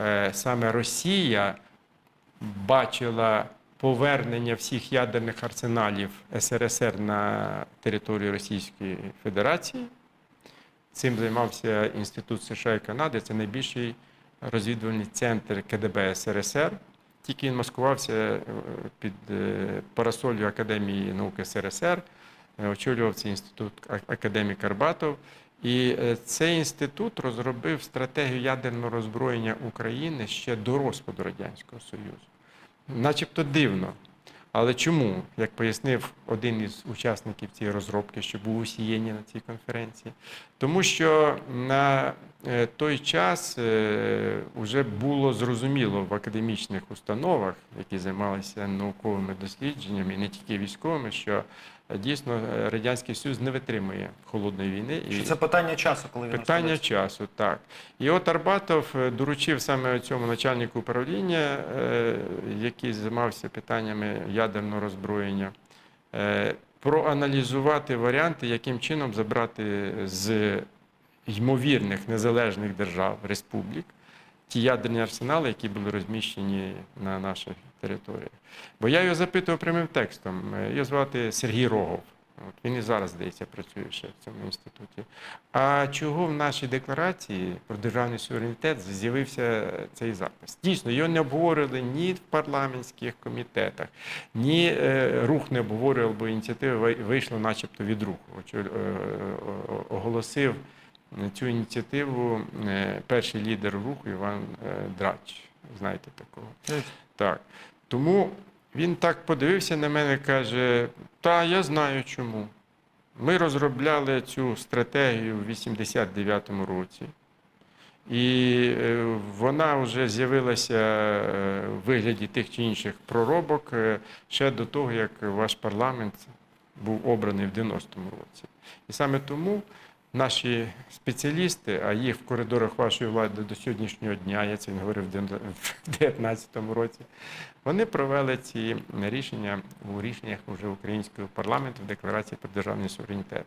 е, саме Росія бачила повернення всіх ядерних арсеналів СРСР на територію Російської Федерації. Цим займався Інститут США і Канади. Це найбільший розвідувальний центр КДБ СРСР. Тільки він маскувався е, під е, парасолью Академії науки СРСР, очолював цей інститут академік Арбатов. І е, цей інститут розробив стратегію ядерного роззброєння України ще до розпаду Радянського Союзу. Начебто дивно. Але чому, як пояснив один із учасників цієї розробки, що був у Сієні на цій конференції? Тому що на той час вже було зрозуміло в академічних установах, які займалися науковими дослідженнями, і не тільки військовими, що е, дійсно е, Радянський Союз не витримує холодної війни. Що це питання часу, коли він Питання часу, так. І от Арбатов е, доручив саме цьому начальнику управління, е, який займався питаннями ядерного роззброєння, е, проаналізувати варіанти, яким чином забрати з ймовірних незалежних держав, республік, ті ядерні арсенали, які були розміщені на наших територіях. Бо я його запитував прямим текстом. Е, Його звати Сергій Рогов. От він і зараз, здається, працює ще в цьому інституті. А чого в нашій декларації про державний суверенітет з'явився цей запис? Дійсно, його не обговорили ні в парламентських комітетах, ні е, рух не обговорював, бо ініціатива вийшла начебто від руху. Е, о- Оголосив цю ініціативу е, перший лідер руху Іван е, Драч. Знаєте такого? Так. Тому він так подивився на мене і каже: Та я знаю чому. Ми розробляли цю стратегію в 89-му році. І е, вона вже з'явилася в вигляді тих чи інших проробок ще до того, як ваш парламент був обраний в 90-му році. І саме тому наші спеціалісти, а їх в коридорах вашої влади до сьогоднішнього дня, я це він говорив в 2019 році, вони провели ці рішення у рішеннях вже українського парламенту в декларації про державний суверенітет.